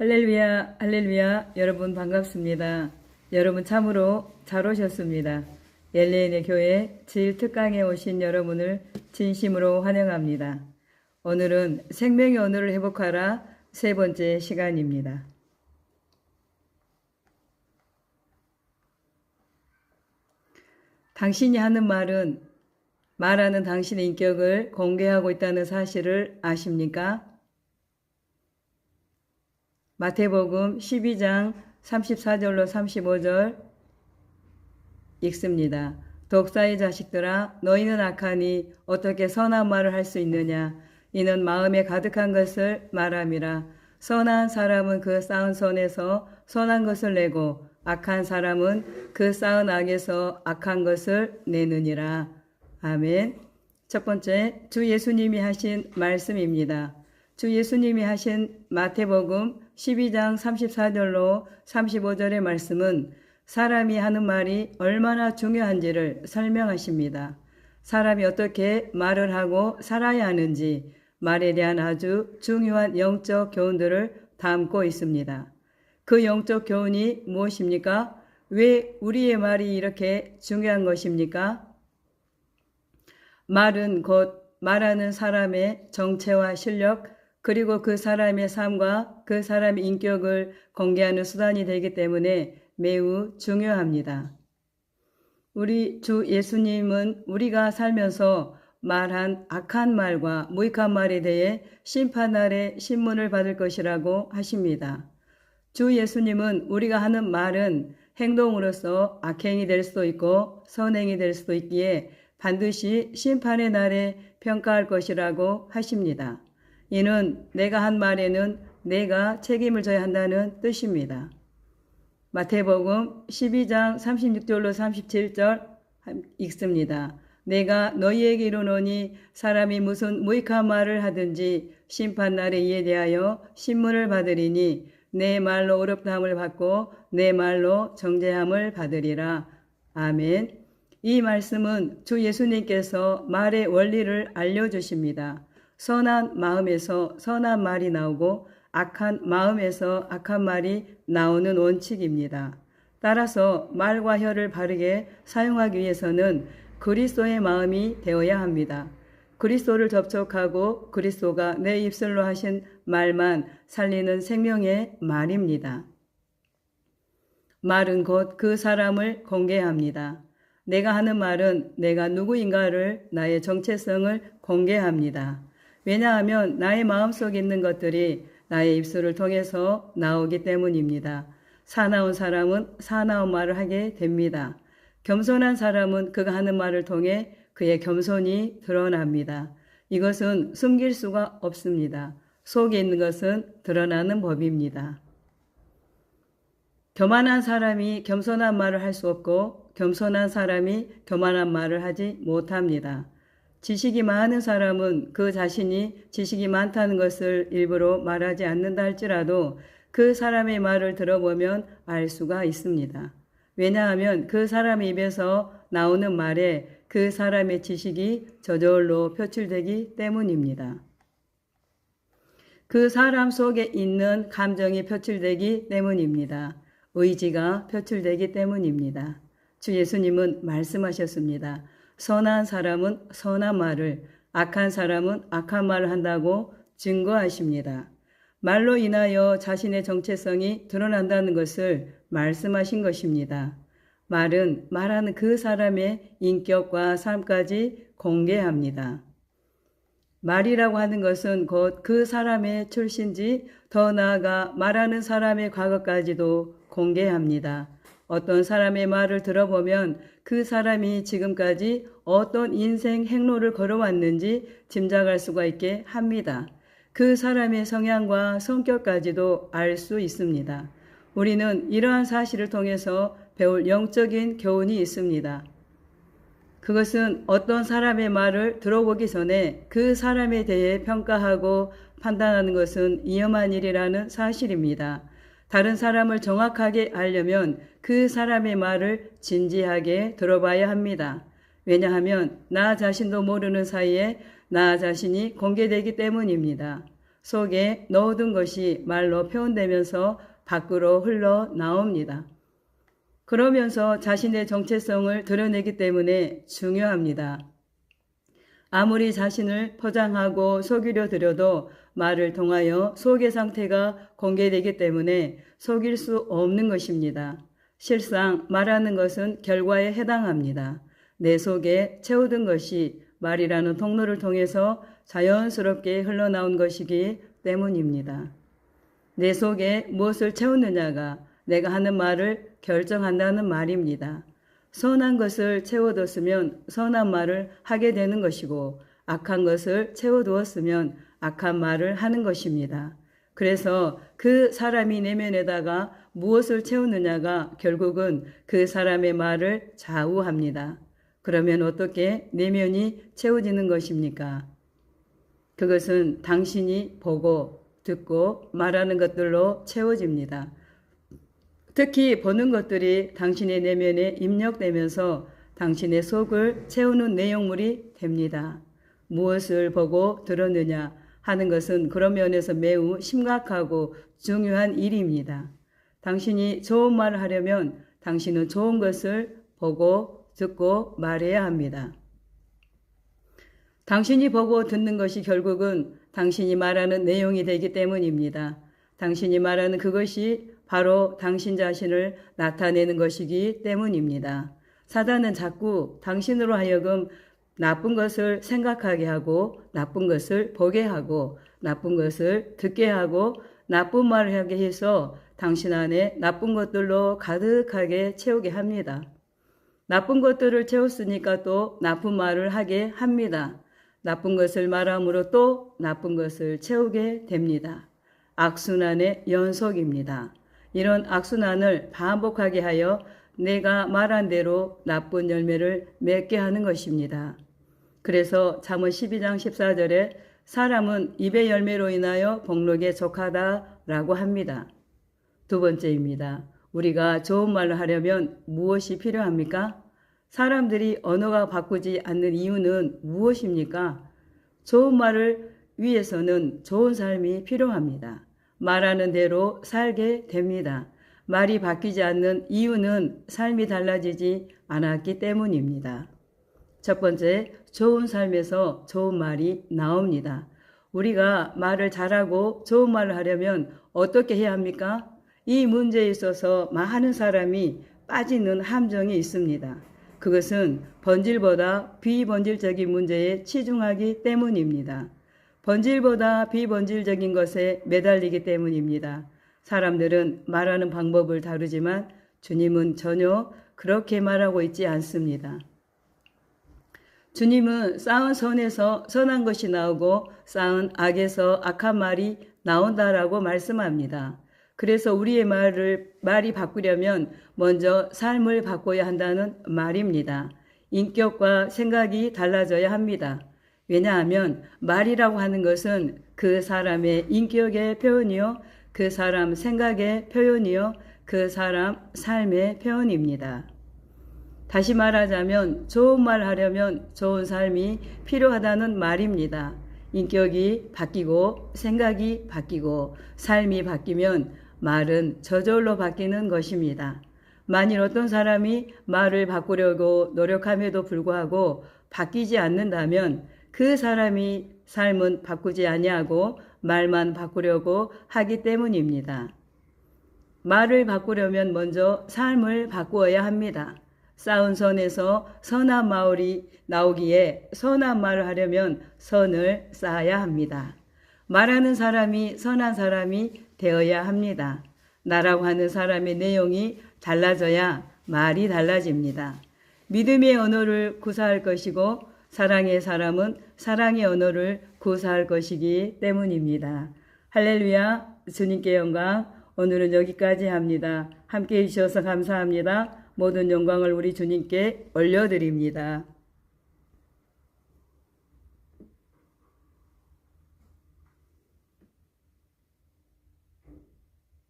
할렐루야, 할렐루야, 여러분 반갑습니다. 여러분 참으로 잘 오셨습니다. 엘레인의 교회 질 특강에 오신 여러분을 진심으로 환영합니다. 오늘은 생명의 오늘을 회복하라 세 번째 시간입니다. 당신이 하는 말은 말하는 당신의 인격을 공개하고 있다는 사실을 아십니까? 마태복음 12장 34절로 35절 읽습니다. 독사의 자식들아 너희는 악하니 어떻게 선한 말을 할 수 있느냐 이는 마음에 가득한 것을 말함이라 선한 사람은 그 쌓은 손에서 선한 것을 내고 악한 사람은 그 쌓은 악에서 악한 것을 내느니라 아멘 첫 번째 주 예수님이 하신 말씀입니다. 주 예수님이 하신 마태복음 12장 34절로 35절의 말씀은 사람이 하는 말이 얼마나 중요한지를 설명하십니다. 사람이 어떻게 말을 하고 살아야 하는지 말에 대한 아주 중요한 영적 교훈들을 담고 있습니다. 그 영적 교훈이 무엇입니까? 왜 우리의 말이 이렇게 중요한 것입니까? 말은 곧 말하는 사람의 정체와 실력, 그리고 그 사람의 삶과 그 사람의 인격을 공개하는 수단이 되기 때문에 매우 중요합니다. 우리 주 예수님은 우리가 살면서 말한 악한 말과 무익한 말에 대해 심판날에 신문을 받을 것이라고 하십니다. 주 예수님은 우리가 하는 말은 행동으로서 악행이 될 수도 있고 선행이 될 수도 있기에 반드시 심판의 날에 평가할 것이라고 하십니다. 이는 내가 한 말에는 내가 책임을 져야 한다는 뜻입니다. 마태복음 12장 36절로 37절 읽습니다. 내가 너희에게 이르노니 사람이 무슨 무익한 말을 하든지 심판 날에 이에 대하여 신문을 받으리니 내 말로 어렵다함을 받고 내 말로 정죄함을 받으리라. 아멘. 이 말씀은 주 예수님께서 말의 원리를 알려 주십니다. 선한 마음에서 선한 말이 나오고 악한 마음에서 악한 말이 나오는 원칙입니다. 따라서 말과 혀를 바르게 사용하기 위해서는 그리스도의 마음이 되어야 합니다. 그리스도를 접촉하고 그리스도가 내 입술로 하신 말만 살리는 생명의 말입니다. 말은 곧 그 사람을 공개합니다. 내가 하는 말은 내가 누구인가를 나의 정체성을 공개합니다. 왜냐하면 나의 마음속에 있는 것들이 나의 입술을 통해서 나오기 때문입니다. 사나운 사람은 사나운 말을 하게 됩니다. 겸손한 사람은 그가 하는 말을 통해 그의 겸손이 드러납니다. 이것은 숨길 수가 없습니다. 속에 있는 것은 드러나는 법입니다. 교만한 사람이 겸손한 말을 할 수 없고 겸손한 사람이 교만한 말을 하지 못합니다. 지식이 많은 사람은 그 자신이 지식이 많다는 것을 일부러 말하지 않는다 할지라도 그 사람의 말을 들어보면 알 수가 있습니다. 왜냐하면 그 사람의 입에서 나오는 말에 그 사람의 지식이 저절로 표출되기 때문입니다. 그 사람 속에 있는 감정이 표출되기 때문입니다. 의지가 표출되기 때문입니다. 주 예수님은 말씀하셨습니다. 선한 사람은 선한 말을, 악한 사람은 악한 말을 한다고 증거하십니다. 말로 인하여 자신의 정체성이 드러난다는 것을 말씀하신 것입니다. 말은 말하는 그 사람의 인격과 삶까지 공개합니다. 말이라고 하는 것은 곧 그 사람의 출신지 더 나아가 말하는 사람의 과거까지도 공개합니다. 어떤 사람의 말을 들어보면 그 사람이 지금까지 어떤 인생 행로를 걸어왔는지 짐작할 수가 있게 합니다. 그 사람의 성향과 성격까지도 알 수 있습니다. 우리는 이러한 사실을 통해서 배울 영적인 교훈이 있습니다. 그것은 어떤 사람의 말을 들어보기 전에 그 사람에 대해 평가하고 판단하는 것은 위험한 일이라는 사실입니다. 다른 사람을 정확하게 알려면 그 사람의 말을 진지하게 들어봐야 합니다. 왜냐하면 나 자신도 모르는 사이에 나 자신이 공개되기 때문입니다. 속에 넣어둔 것이 말로 표현되면서 밖으로 흘러 나옵니다. 그러면서 자신의 정체성을 드러내기 때문에 중요합니다. 아무리 자신을 포장하고 속이려 들여도 말을 통하여 속의 상태가 공개되기 때문에 속일 수 없는 것입니다. 실상 말하는 것은 결과에 해당합니다. 내 속에 채워둔 것이 말이라는 통로를 통해서 자연스럽게 흘러나온 것이기 때문입니다. 내 속에 무엇을 채우느냐가 내가 하는 말을 결정한다는 말입니다. 선한 것을 채워뒀으면 선한 말을 하게 되는 것이고 악한 것을 채워두었으면 악한 말을 하는 것입니다. 그래서 그 사람이 내면에다가 무엇을 채우느냐가 결국은 그 사람의 말을 좌우합니다. 그러면 어떻게 내면이 채워지는 것입니까? 그것은 당신이 보고 듣고 말하는 것들로 채워집니다. 특히 보는 것들이 당신의 내면에 입력되면서 당신의 속을 채우는 내용물이 됩니다. 무엇을 보고 들었느냐 하는 것은 그런 면에서 매우 심각하고 중요한 일입니다. 당신이 좋은 말을 하려면 당신은 좋은 것을 보고 듣고 말해야 합니다. 당신이 보고 듣는 것이 결국은 당신이 말하는 내용이 되기 때문입니다. 당신이 말하는 그것이 바로 당신 자신을 나타내는 것이기 때문입니다. 사단은 자꾸 당신으로 하여금 나쁜 것을 생각하게 하고 나쁜 것을 보게 하고 나쁜 것을 듣게 하고 나쁜 말을 하게 해서 당신 안에 나쁜 것들로 가득하게 채우게 합니다. 나쁜 것들을 채웠으니까 또 나쁜 말을 하게 합니다. 나쁜 것을 말함으로 또 나쁜 것을 채우게 됩니다. 악순환의 연속입니다. 이런 악순환을 반복하게 하여 내가 말한 대로 나쁜 열매를 맺게 하는 것입니다. 그래서 잠언 12장 14절에 사람은 입의 열매로 인하여 복록에 족하다라고 합니다. 두 번째입니다. 우리가 좋은 말을 하려면 무엇이 필요합니까? 사람들이 언어가 바꾸지 않는 이유는 무엇입니까? 좋은 말을 위해서는 좋은 삶이 필요합니다. 말하는 대로 살게 됩니다. 말이 바뀌지 않는 이유는 삶이 달라지지 않았기 때문입니다. 첫 번째, 좋은 삶에서 좋은 말이 나옵니다. 우리가 말을 잘하고 좋은 말을 하려면 어떻게 해야 합니까? 이 문제에 있어서 많은 사람이 빠지는 함정이 있습니다. 그것은 번질보다 비번질적인 문제에 치중하기 때문입니다. 번질보다 비번질적인 것에 매달리기 때문입니다. 사람들은 말하는 방법을 다르지만 주님은 전혀 그렇게 말하고 있지 않습니다. 주님은 쌓은 선에서 선한 것이 나오고 쌓은 악에서 악한 말이 나온다라고 말씀합니다. 그래서 우리의 말을 말이 바꾸려면 먼저 삶을 바꿔야 한다는 말입니다. 인격과 생각이 달라져야 합니다. 왜냐하면 말이라고 하는 것은 그 사람의 인격의 표현이요, 그 사람 생각의 표현이요, 그 사람 삶의 표현입니다. 다시 말하자면 좋은 말 하려면 좋은 삶이 필요하다는 말입니다. 인격이 바뀌고 생각이 바뀌고 삶이 바뀌면 말은 저절로 바뀌는 것입니다. 만일 어떤 사람이 말을 바꾸려고 노력함에도 불구하고 바뀌지 않는다면 그 사람이 삶은 바꾸지 아니하고 말만 바꾸려고 하기 때문입니다. 말을 바꾸려면 먼저 삶을 바꾸어야 합니다. 쌓은 선에서 선한 마을이 나오기에 선한 말을 하려면 선을 쌓아야 합니다. 말하는 사람이 선한 사람이 되어야 합니다. 나라고 하는 사람의 내용이 달라져야 말이 달라집니다. 믿음의 언어를 구사할 것이고 사랑의 사람은 사랑의 언어를 구사할 것이기 때문입니다. 할렐루야 주님께 영광 오늘은 여기까지 합니다. 함께 해주셔서 감사합니다. 모든 영광을 우리 주님께 올려드립니다.